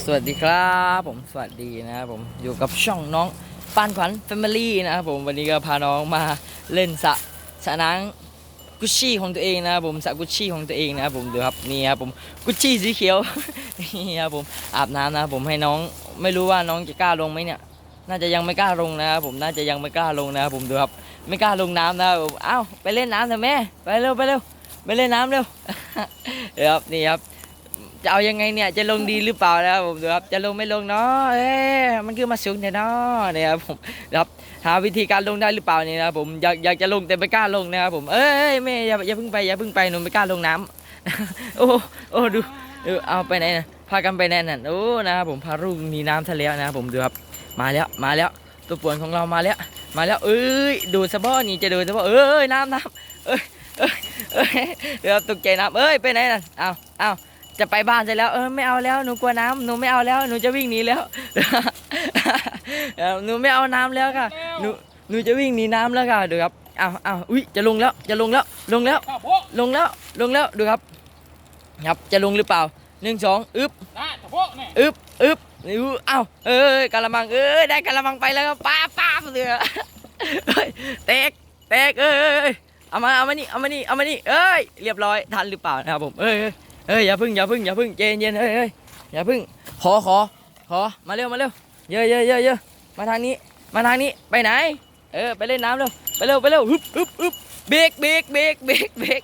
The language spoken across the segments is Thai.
สวัสดีครับผมสวัสดีนะครับผมอยู่กับช่องน้องปานขวัญแฟมิลี่นะครับผมวันนี้ก็พาน้องมาเล่นสระสระน้ำกุชชี่ของตัวเองนะครับผมสระกุชชี่ของตัวเองนะครับผมดูครับนี่ครับผมกุชชี่สีเขียวนี่ครับผมอาบน้ำนะครับผมให้น้องไม่รู้ว่าน้องจะกล้าลงไหมเนี่ย น่าจะยังไม่กล้าลงนะครับผมน่าจะยังไม่กล้าลงนะครับผมดูครับไม่กล้าลงน้ำนะครับผมอ้าวไปเล่นน้ำเถอะแม่ไปเร็วไปเร็วไปเล่นน้ำเร็วเดี๋ยวครับนี่ครับ จะเอายังไงเนี่ยจะลงดีหรือเปล่านะครับผมดูครับจะลงไม่ลงเนาะเอ๊ะมันคือมาสูงเนี่ยเนาะเนี่ยครับผมครับหาวิธีการลงได้หรือเปล่านี่นะครับผมอยากอยากจะลงแต่ไม่กล้าลงนะครับผมเอ้ยแม่อย่าอย่าเพิ่งไปอย่าเพิ่งไปหนูไม่กล้าลงน้ำโอ้โอ้ดูดูเอาไปไหนนะพากันไปไหนนั่นโอ้นะครับผมพาลูกหนีน้ำทะเลนะครับผมดูครับมาแล้วมาแล้วตัวป่วนของเรามาแล้ว มาแล้วเอ้ยดูสะบ้อนี่จะดูสะบ้อเอ้ยน้ำน้ำเอ้ยเอ้ยเอ้ยเดี๋ยวตกใจน้ำเอ้ยไปไหนนั่นเอาเอา จะไปบ้านเสร็จแล้วเออไม่เอาแล้วหนูกลัวน้ำหนูไม่เอาแล้วหนูจะวิ่งหนีแล้วเออหนูไม่เอาน้ำแล้วค่ะหนูหนูจะวิ่งหนีน้ำแล้วค่ะดูครับอ้าวอ้าวอุ้ยจะลงแล้วจะลงแล้วลงแล้ว ลงแล้วลงแล้วดูครับ ครับจะลงหรือเปล่าหนึ่งสองอึบอึบอึบอู้อ้าวเอ้ยกะละมังเอ้ยได้กะละมังไปแล้วป้าป้าเสือเฮ้ยเตกเตกเอ้ยเอ้ยเอ้ยเอามาเอามานี่เอามานี่เอามานี่เอ้ยเรียบร้อยทันหรือเปล่านะครับผมเอ้ย เอ้ยอย่าพึ่งอย่าพึ่งอย่าพึ่งเย็นเย็นเฮ้ยเฮ้ยอย่าพึ่งขอขอขอมาเร็วมาเร็วเยอะเยอะเยอะเยอะมาทางนี้มาทางนี้ไปไหน เออไปเล่นน้ำเร็วไปเร็วไปเร็วฮึบฮึบฮึบเบรกเบรกเบรกเบรกเบรก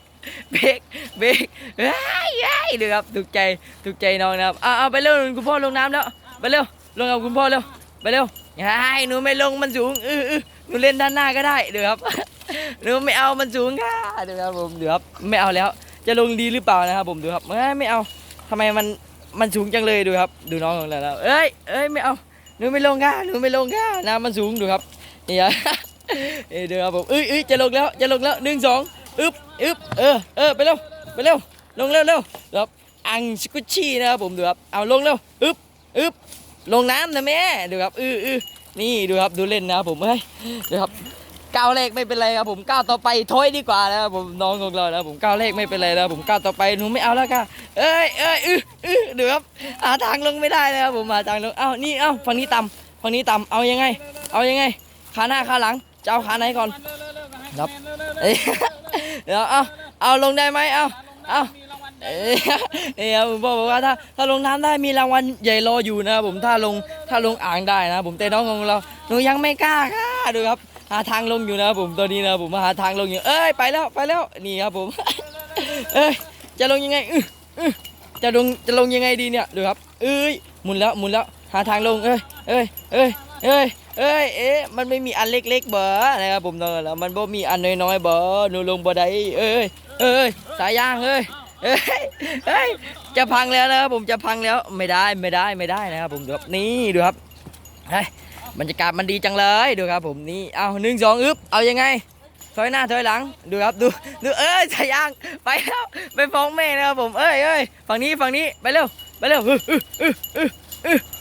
เบรกเบรกเฮ้ยเฮ้ยดูครับถูกใจถูกใจน้องนะครับเอาเอาไปเร็วคุณพ่อลงน้ำแล้วไปเร็วลงกับคุณพ่อเร็วไปเร็วไอ้หนูไม่ลงมันสูงเออเออหนูเล่นด้านหน้าก็ได้เดี๋ยวครับหนูไม่เอามันสูงค่ะเดี๋ยวครับผมเดี๋ยวครับไม่เอาแล้ว จะลงดีหรือเปล่านะครับผมดูครับเอ้ยไม่เอาทำไมมันมันสูงจังเลยดูครับ ดูน้องของเราเอ้ยเอ้ยไม่เอาหนูไม่ลงค่ะหนูไม่ลงค่ะน้ำมันสูงดูครับนี่ฮะเอ้ยดูครับผมเอ้ยเอ้ยจะลงแล้วจะลงแล้วหนึ่งสองอึบอึบเออเออไปเร็วไปเร็วลงเร็วเร็วครับอังสกุชชี่นะครับผมดูครับเอาลงเร็วอึบอึบลงน้ำนะแม่ดูครับอืออือนี่ดูครับดูเล่นนะครับผมเฮ้ยดูครับ ก้าวแรกไม่เป็นไรครับผมก้าวต่อไปถอยดีกว่านะครับผมน้องของเรานะผมก้าวแรกไม่เป็นไรนะผมก้าวต่อไปหนูไม่เอาแล้วค่ะเอ้ยเอ้ยอื้ออื้อเดี๋ยวครับหาทางลงไม่ได้นะครับผมหาทางลงเอ้านี่เอ้าฝั่งนี้ต่ำฝั่งนี้ต่ำเอายังไง เอายังไงขาหน้าขาหลังจะเอาขาไหนก่อนเร็วเร็วเร็วนะฮะครับเร็วเร็วเอ้ยเดี๋ยวเอาเอาลงได้ไหมเอาเอามีราเอ้ยเอ้ยผมบอกว่าถ้าถ้าลงน้ำได้มีรางวัลใหญ่รออยู่นะครับผมถ้าลงถ้าลงอ่างได้นะผมแต่น้องของเราหนูยังไม่กล้าค่ะดูครับ หาทางลงอยู่นะผมตอนนี้นะครับผมหาทางลงอยู่เอ้ยไปแล้วไปแล้วนี่ครับผม เอ้ยจะลงยังไงอื้ออจะลงจะลงยังไงดีเนี่ยดูครับ เอ้ยหมุนแล้วหมุนแล้วหาทางลงเอ้ยเอ้ยเอ้ยเอ้ยเอ้ยเอ๊ะมันไม่มีอันเล็กๆเบอนะครับผมตอนแล้วมันบ่มีอันน้อยๆเบอหนูลงบ่ได้เอ้ยเอ้ยสายยางเอ้ยเอ้ยเอ้ยจะพังแล้วนะครับผมจะพังแล้วไม่ได้ไม่ได้ไม่ได้นะครับผมดูครับนี่ดูครับเฮ้ย บรรยากาศมันดีจังเลยดูครับผมนี่เอาหนึ่งสองอึ๊บเอายังไงถอยหน้าถอยหลังดูครับดูดูเอ้ยสายยางไปแล้วไปฟ้องแม่นะครับผมเอ้ยเอ้ยฝั่งนี้ฝั่งนี้ไปเร็วไปเร็วอึอึอึอึ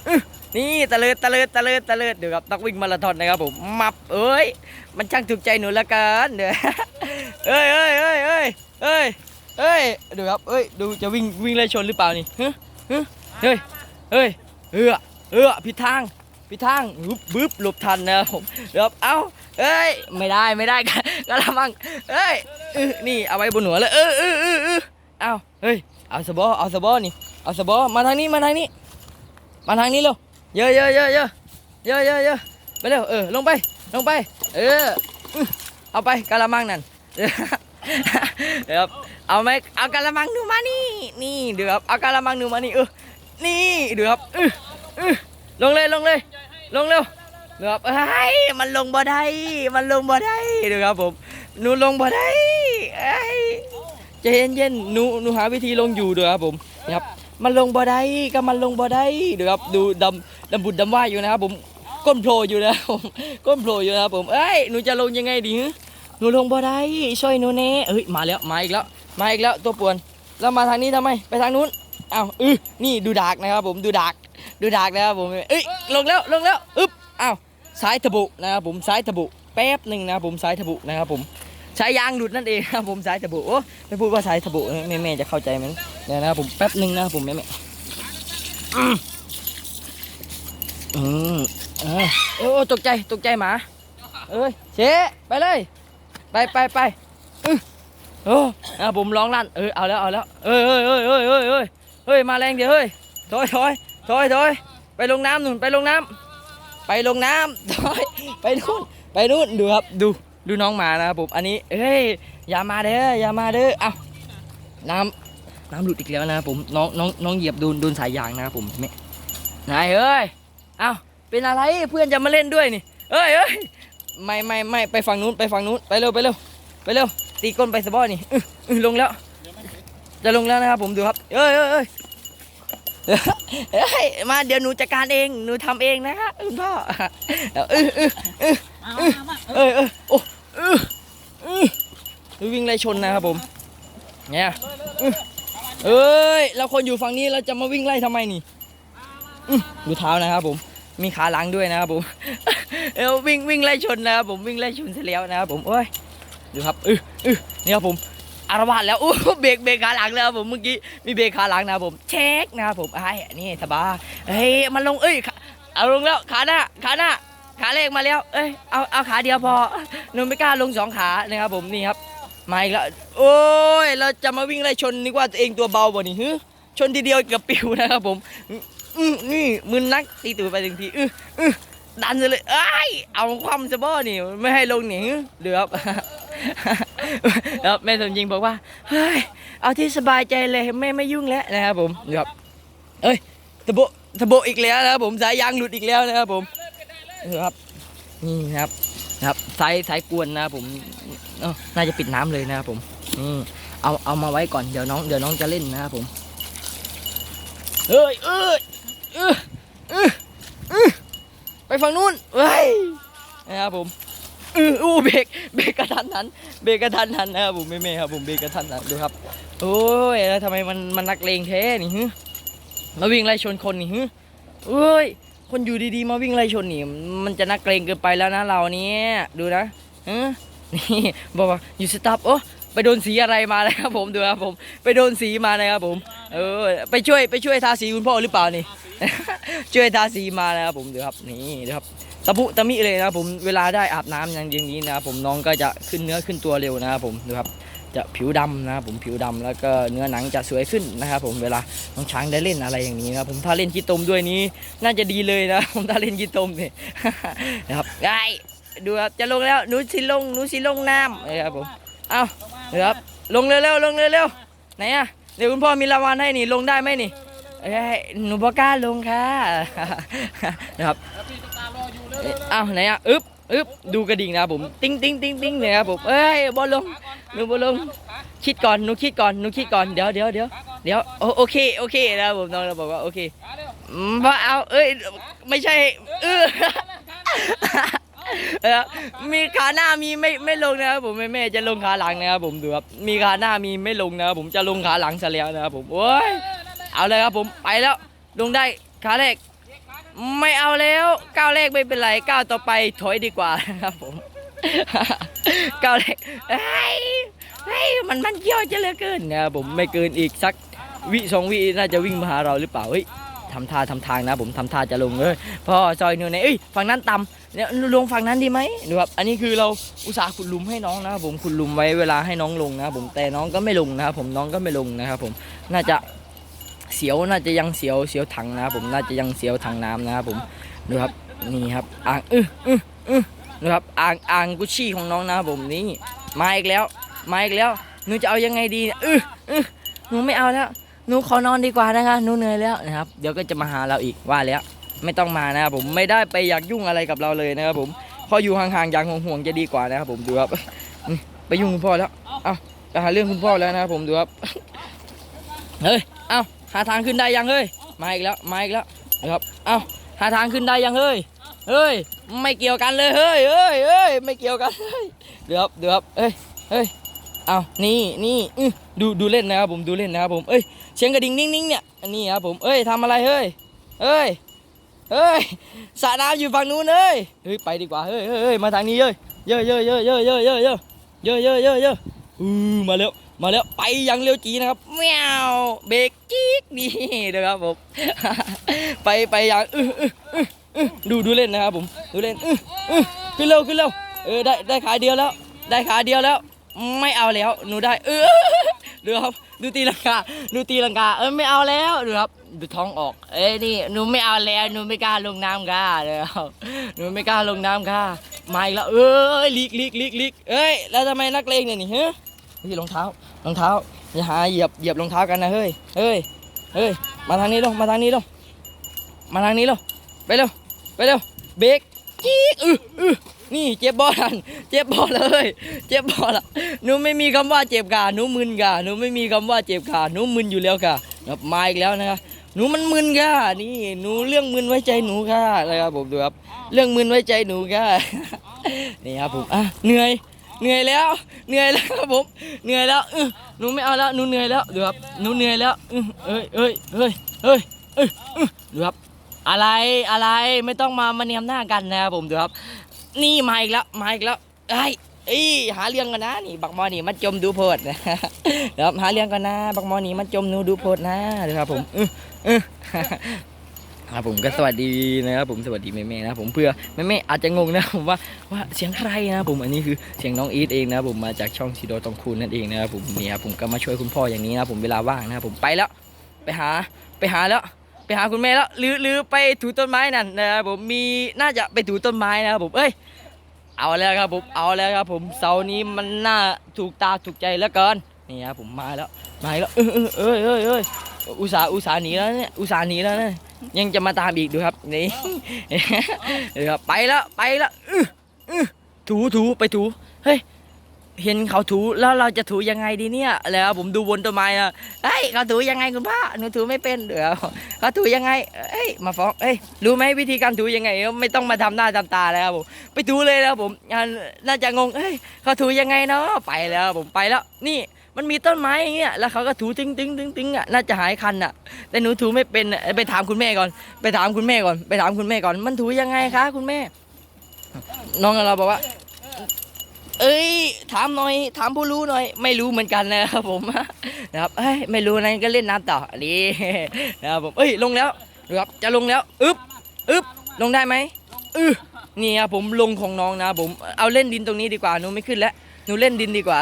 อึนี่ตะเลิดตะเลิดตะเลิดตะเลิดดูครับนักวิ่งมาราธอนนะครับผมมับเอ้ยมันช่างถูกใจหนูละกันเด้อเอ้ยเอ้ยเอ้ยเอ้ยเอ้ยเอ้ยดูครับเอ้ยดูจะวิ่งวิ่งไล่ชนหรือเปล่านี่เฮึฮึเฮ้ยเฮ้ยเออเออผิดทาง พี่ทางบึ๊บบึ๊บหลบทันนะครับผมเดี๋ยวเอ้าเอ้ยไม่ได้ไม่ได้กันกระมังเอ้ยนี่เอาไว้บนหัวเลยเออเออเออเออเอ้าเฮ้ยเอาสบอเอาสบอนี่เอาสบอมาทางนี้มาทางนี้ มาทางนี้เร็วเยอะเยอะเยอะเยอะเยอะเยอะเยอะไปเร็วเออลงไปลงไป เออเอาไปกระมังนั่นเดี๋ยวครับเอาไหมเอากระมังหนูมานี่นี่เดี๋ยวครับเอากระมังหนูมานี่เออนี่เดี๋ยวครับเออเออลงเลยลงเลย ลงเร็วดี๋ยวครับเฮ้ยมันลงบ่ได้มันลงบ่ได้ดี๋ยวครับผมหนูลงบ่ได้เอ้ยใจเย็นเย็นๆหนูหนูหาวิธีลงอยู่เดี๋ยวครับผมนี่ครับมันลงบ่ได้ก็มันลงบ่ได้ดี๋ยวครับดูดำดำบุดดำว่ายอยู่นะครับผมก้นโผล่อยู่นะผมก้นโผล่อยู่นะครับผมเอ้ยหนูจะลงยังไงดีหนูลงบ่ได้ช่วยหนูแน่เอ้ยมาแล้วมาอีกแล้วมาอีกแล้วตัวป่วนแล้วมาทางนี้ทำไมไปทางนู้นอ้าวเออนี่ดูดากนะครับผมดูดาก ดูดากนะครับผมเอ้ยลงแล้วลงแล้วอึ๊บอ้าวสายทะบุนะครับผมสายทะบุแป๊บหนึ่งนะครับผมสายทะบุนะครับผมสายยางหลุดนั่นเองครับผมสายทะบุโอ้ไม่พูดว่าสายทะบุแม่แม่จะเข้าใจมั้ยเดี๋ยวนะครับผมแป๊บหนึ่งนะครับผมแม่แม่อืมโอ้ตกใจตกใจหมาเอ้ยเชไปเลย ไปไปไปโอ้นะผมร้องลั่นเออเอาแล้วเอาแล้วเอ้ยเอ้ยเอ้ยเอ้ยเอ้ยเอ้ยมาแรงเดี๋ยวเฮ้ยถอยถอย ถอยถอยไปลงน้ำหนู่นไปลงน้ำไปลงน้ำถอยไปนู่นไปนู่นดูครับดูดูน้องหมานะครับผมอันนี้เอ้ยอย่ามาเด้ออย่ามาเด้อเอาน้ำน้ำหลุดอีกแล้วนะครับผมน้องน้องน้องเหยียบโดนโดนสายยางนะครับผมไม่นายเอ้ยเอาเป็นอะไรเพื่อนจะมาเล่นด้วยนี่เอ้ยเอ้ยไม่ไม่ไม่ไปฝั่งนู้นไปฝั่งนู้นไปเร็วไปเร็วไปเร็วตีก้นไปสะบอนี่ลงแล้ว จะลงแล้วนะครับผมดูครับเอ้ยเอ้ย เอ้ยเอ้ยมาเดี๋ยวหนูจัดการเองหนูทำเองนะครับคุณพ่อเออเออเออมามามาเออเออโอ้เออเออดูวิ่งไล่ชนนะครับผมเนี่ยอื้อเอ้ยเราคนอยู่ฝั่งนี้เราจะมาวิ่งไล่ทำไมนี่อื้อดูเท้านะครับผมมีขาหลังด้วยนะครับผมเออวิ่งวิ่งไล่ชนนะครับผมวิ่งไล่ชนเสร็จแล้วนะครับผมโอ้ยดูครับอืออือนี่ครับผม อารวาสแล้วอู้เบรกเบรกขาหลังแล้วครับผมเมื่อกี้มีเบรกขาหลังนะผมเช็คนะครับผมไอ้นี่สบายเฮ้ยมันลงเอ้ยเอาลงแล้วขาหน้าขาหน้าขาแรกมาแล้วเอ้ยเอาเอาขาเดียวพอหนูไม่กล้าลงสองขานะครับผมนี่ครับมาอีกแล้วโอ้ยเราจะมาวิ่งไล่ชนนึกว่าตัวเองตัวเบาบ่นี่ฮึชนทีเดียวกับปิวนะครับผมนี่มึนนักตีตูดไปถึงทีอื้ออดันเลยเอ้ยเอาความสะบ้อนี่ไม่ให้ลงหนิเดือบ ครับแม่สมยิงบอกว่าเฮ้ยเอาที่สบายใจเลยแม่ไม่ยุ่งแล้วนะครับผมเดือบเอ้ยตะโบตะโบอีกแล้วนะครับผมสายยางหลุดอีกแล้วนะครับผมครับนี่ครับครับสายสายกวนนะครับผมน่าจะปิดน้ำเลยนะครับผมนี่เอาเอามาไว้ก่อนเดี๋ยวน้องเดี๋ยวน้องจะเล่นนะครับผมเอ้ยเอ้ยเออเออไปฝั่งนู้นเฮ้ยนะครับผม อออู้เบรกเบรกกระทันหันเบรกกระทันหันนะครับผมไม่ไม่ครับผมเบรกกระทันหันดูครับ โอ้ยแล้วทำไมมันมันนักเลงแท้นี่ฮึมาวิ่งไล่ชนคนนี่ฮึเอ้ยคนอยู่ดีๆมาวิ่งไล่ชนนี่มันจะนักเลงเกินไปแล้วนะเราเนี้ยดูนะฮึนี่บอกว่าอยู่สต็อปโอ้ไปโดนสีอะไรมาแล้วครับผมดูครับผมไปโดนสีมานะครับผม เออ ไปช่วยไปช่วยทาสีคุณพ่อหรือเปล่านี่ ช่วยทาสีมานะครับผมดูครับนี่ดูครับ ตะปุตะมิเลยนะครับผมเวลาได้อาบน้ำอย่างอย่างนี้นะครับผมน้องก็จะขึ้นเนื้อขึ้นตัวเร็วนะครับผมดูครับจะผิวดำนะครับผมผิวดำแล้วก็เนื้อหนังจะสวยขึ้นนะครับผมเวลาน้องช้างได้เล่นอะไรอย่างนี้นะครับผมถ้าเล่นกีตมด้วยนี้ น่าจะดีเลยนะผมถ้าเล่นกีตมเนี่ยนะครับไอ้ดูครับจะลงแล้วหนูสิลงหนูสิลงน้ำนะครับผมเอาเดี๋ยวครับลงเร็วๆลงเร็วๆไหนอะเดี๋ยวคุณพ่อมีรางวัลให้นี่ลงได้ไหมนี่ เอ้ยหนูบอกล้าลงค่ะ นะครับแล้วพี่ตารออยู่เร็วเอ้ยอ้าวไหนอะอึ๊บอึ๊บดูกระดิ่งนะครับผม ติ้งติ้งติ้งติ้งเลยครับผมเอ้ยบอลลง หนูบอลลง คิดก่อนหนูคิดก่อนหนูคิดก่อนเดี๋ยวเดี๋ยวเดี๋ยวเดี๋ยวโอโอเคโอเคนะครับผมน้องเราบอกว่าโอเคขาเร็วอืมเพราะเอาเอ้ยไม่ใช่เออ เออมีขาหน้ามีไม่ไม่ลงนะครับผมแม่แม่จะลงขาหลังนะครับผมดูครับมีขาหน้ามีไม่ลงนะครับผมจะลงขาหลังซะแล้วนะครับผมโอ้ย เอาเลยครับผมไปแล้วลงได้ขาแรกไม่เอาแล้วก้าวแรกไม่เป็นไรก้าวต่อไปถอยดีกว่านะครับผมก้าวแรกเฮ้ยเฮ้ยมันมันเยี่ยวจะเหลือเกินนะครับผมไม่เกินอีกสักวิสองวิน่าจะวิ่งมาหาเราหรือเปล่าเฮ้ยทำท่าทำทางนะผมทำท่าจะลงเอ้ยพ่อซอยนิวในเอ้ยฝั่งนั้นต่ำเนี่ยลงฝั่งนั้นดีไหมดูครับอันนี้คือเราอุตส่าห์ขุดลุมให้น้องนะครับผมขุดลุมไว้เวลาให้น้องลงนะครับผมแต่น้องก็ไม่ลงนะครับผมน้องก็ไม่ลงนะครับผมน่าจะ เสียวน่าจะยังเสียวเสียวถังนะครับผมน่าจะยังเสียวถังน้ำนะครับผมดูครับนี่ครับอ่างอื้ออื้ออื้อดูครับอ่างอ่างกุชี่ของน้องนะครับผมนี่มาอีกแล้วมาอีกแล้วหนูจะเอายังไงดีเนี่ยอื้ออื้อหนูไม่เอาแล้วหนูขอนอนดีกว่านะคะหนูเหนื่อยแล้วนะครับ เดี๋ยวก็จะมาหาเราอีกว่าแล้ว ไม่ต้องมานะครับผมไม่ได้ไปอยากยุ่งอะไรกับเราเลยนะครับผมพออยู่ห่างๆอย่างห่วงๆจะดีกว่านะครับผมดูครับไปยุ่งคุณพ่อแล้วเอาไปหาเรื่องคุณพ่อแล้วนะครับผมดูครับเฮ้ยเอาาทางขึ้นได้ยังเฮ้ยมาอีกแล้วมาอีกแล้วนะครับเอ้าหาทางขึ้นได้ยังเฮ้ยเฮ้ยไม่เกี่ยวกันเลยเฮ้ยเฮ้ยเฮ้ยไม่เกี่ยวกันเฮ้ยเดี๋ยวครับเดี๋ยวครับเฮ้ยเฮ้ยเอ้านี่นี่ดูดูเล่นนะครับผมดูเล่นนะครับผมเอ้ยเสียงกระดิ่งนิ่งๆเนี่ยอันนี้ครับผมเอ้ยทำอะไรเฮ้ยเฮ้ยเฮ้ยสระน้ำอยู่ฝั่งนู้นเฮ้ยเฮ้ยไปดีกว่าเฮ้ยเฮ้ยมาทางนี้เฮ้ยเยอะเยอะเยอะเยอะเยอะเยอะเยอะเยอะเยอะเยอะเยอะอือมาแล้ว มาแล้วไปอยังเร็วจีนะครับแมวเบรกจี๊กนี่นะครับผมไปไปอย่างดูดูเล่นนะครับผมดูเล่นขึ้นเร็วขึ้นเร็วเออได้ได้ขาเดียวแล้ว ได้ขาเดียวแล้ว ไม่เอาแล้วหนูได้เออดูครับดูตีลังกาดูตีลังกาเออไม่เอาแล้วดูครับดูท้องออก เอ้ยนี่หนูไม่เอาแล้วหนูไม่กล้าลงน้ำค่ะเลยครับหนูไม่กล้าลงน้ำค่ะมาอีกแล้วเอ้ยลีกลีกลีกลีกเอ้ยแล้วทำไมนักเลงเนี่ยนี่ฮะ นี่รองเท้ารองเท้าอย่าหาเหยียบเหยียบรองเท้ากันนะเฮ้ยเฮ้ยเฮ้ยมาทางนี้ลงมาทางนี้ลงมาทางนี้ลงไปเร็วไปเร็วเบรกจี๊กอืออือนี่เจ็บบอลอันเจ็บบอลเลยเจ็บบอลละหนูไม่มีคำว่าเจ็บกาหนูมึนกาหนูไม่มีคำว่าเจ็บกาหนูมึนอยู่แล้วค่ะครับมาอีกแล้วนะครับหนูมันมึนค่ะนี่หนูเรื่องมึนไว้ใจหนูค่ะนะครับผมดูครับเรื่องมึนไว้ใจหนูค่ะนี่ครับผมอะเหนื่อย เหนื่อยแล้ว เหนื่อยแล้วครับผม เหนื่อยแล้วอื้อหนูไม่เอาแล้วหนูเหนื่อยแล้วดูครับหนูเหนื่อยแล้วอื้อเอ้ยเอ้ยเอ้ยเอ้ยเอ้ยอื้อดูครับอะไรอะไรไม่ต้องมามาเนียมหน้ากันนะครับผมดูครับ นี่มาอีกแล้วมาอีกแล้วไอ้ยเอ้หาเรื่องกันนะนี่บักมอนี่มันจมดูโพดนะเดี๋ยวหาเรื่องกันนะบักมอนี่มันจมนูดูโพดนะดูครับผมอื้ออื้อ ครับผมก็สวัสดีนะครับผมสวัสดีแม่ๆนะผมเพื่อแม่ๆอาจจะงงนะผมว่าว่าเสียงใครนะผมอันนี้คือเสียงน้องอีทเองนะผมมาจากช่องชิโดตองคูนนั่นเองนะครับผมเนี่ครับผมก็มาช่วยคุณพ่ออย่างนี้นะผมเวลาว่างนะผมไปแล้ว ไปหาไปหาแล้ว ไปหาคุณแม่แล้วหรือหรือไปถูต้นไม้นั่นนะครับผมมีน่าจะไปถูต้นไม้นะครับผมเอ้ยเอาแล้วครับผมเอาแล้วครับผมเสานี้มันน่าถูกตาถูกใจเหลือเกินนี่ครับผมมาแล้วมาแล้วเออเออเออเออ อออุตส่าห์อุตส่าห์หนีแล้วเนี่ยอุตส่าห์หนีแล้วเนี่ยยังจะมาตามอีกดูครับนี่ดูครับไปแล้วไปแล้วอื้ออื้อถูถูไปถูเฮ้ยเห็นเขาถูแล้วเราจะถูยังไงดีเนี่ย แล้วผมดูบนต้นไม้นะเฮ้ยเขาถูยังไงคุณพ่อหนูถูไม่เป็นเดี๋ยวเขาถูยังไงเอ้ยมาฟ้องเอ้ยรู้ไหมวิธีการถูยังไง ไม่ต้องมาทำหน้าทำตาแล้วครับผมไปถูเลยแล้วผมอ่าน่าจะงงเอ้ยเขาถูยังไงเนาะไปแล้วผมไปแล้วนี่ มันมีต้นไม้อย่างเงี้ยแล้วเขาก็ถูตึงตึงตึงตึงอะน่าจะหายคันอะ แต่หนูถูไม่เป็นอะไปถามคุณแม่ก่อน ไปถามคุณแม่ก่อน ไปถามคุณแม่ก่อน มันถูยังไงคะ คุณแม่ น้องเราบอกว่า เอ้ย ถามหน่อย ถามผู้รู้หน่อย ไม่รู้เหมือนกันนะครับผม นะครับเอ้ยไม่รู้นะก็เล่นน้ำต่อดีนะครับผมเอ้ยลงแล้วดูครับจะลงแล้วอึ๊บอึ๊บลงได้ไหมอึ๊นี่ครับผมลงของน้องนะผมเอาเล่นดินตรงนี้ดีกว่าหนูไม่ขึ้นแล้วหนูเล่นดินดีกว่า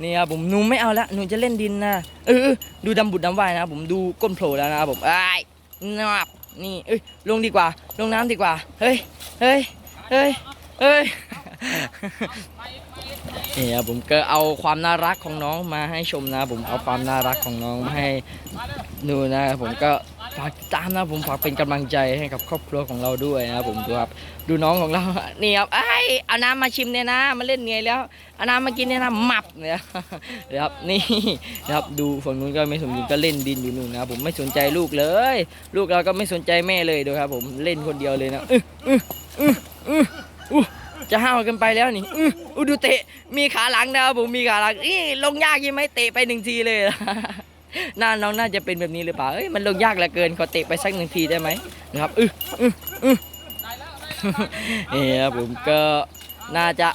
นี่ครับผมหนูไม่เอาละหนูจะเล่นดินนะเออดูดำบุดดำว่ายนะผมดูก้นโผล่แล้วนะครับผมไอ้นับนี่เอ้ยลงดีกว่า ลงน้ำดีกว่า เฮ้ยเฮ้ยเฮ้ยเฮ้ยนี่ครับผมก็เอาความน่ารักของน้องมาให้ชมนะผมเอาความน่ารักของน้องมาให้ดูนะครับผมก็ ฝากติดตามนะผมฝากเป็นกำลังใจให้กับครอบครัวของเราด้วยนะผมดูครับดูน้องของเรานี่ครับไอ้เอาน้ำมาชิมเนี่ยนะมาเล่นไงแล้วเอาน้ำมากินเนี่ยนะหมับเนี่ยครับนี่ครับดูฝั่งนู้นก็ไม่สมยิงก็เล่นดินอยู่นู่นนะผมไม่สนใจลูกเลย ลูกเราก็ไม่สนใจแม่เลยดูครับ ผมเล่นคนเดียวเลยนะอืออืออืออือจะห้าวกันไปแล้วนี่อื้ออู้ดูเตะมีขาหลังนะครับผมมีขาหลังอีลงยากยังไหมเตะไปหนึ่งทีเลย น่าน้องน่าจะเป็นแบบนี้หรือเปล่าเอ้ยมันลงยากเหลือเกินขอเตะไปสักหนึ่งทีได้ไหมนะครับอื้ออื้ออื้อนี่ครับผมก็น่าจะ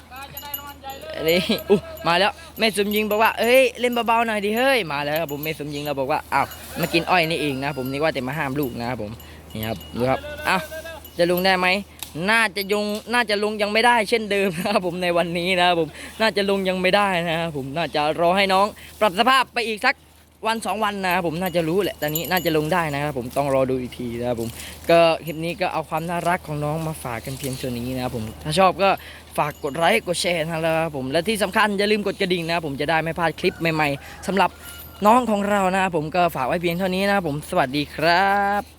นี่อู้มาแล้วแม่สมยิงบอกว่าเอ้ยเล่นเบาๆหน่อยดิเฮ้ยมาแล้วครับผมแม่สมยิงเราบอกว่าอ้าวมากินอ้อยนี่เองนะผมนึกว่าแต่มาห้ามลูกนะครับผมนี่ครับดูครับอ้าวจะลงได้ไหมน่าจะยงน่าจะลงยังไม่ได้เช่นเดิมนะครับผมในวันนี้นะครับผมน่าจะลงยังไม่ได้นะครับผมน่าจะรอให้น้อง ปรับสภาพไปอีกสัก วันสองวันนะครับผมน่าจะรู้แหละตอนนี้น่าจะลงได้นะครับผมต้องรอดูอีกทีนะครับผมก็คลิปนี้ก็เอาความน่ารักของน้องมาฝากกันเพียงเท่านี้นะครับผมถ้าชอบก็ฝากกดไลค์กดแชร์นะครับผมและที่สำคัญอย่าลืมกดกระดิ่งนะครับผมจะได้ไม่พลาดคลิปใหม่ ๆสำหรับน้องของเรานะครับผมก็ฝากไว้เพียงเท่านี้นะครับผมสวัสดีครับ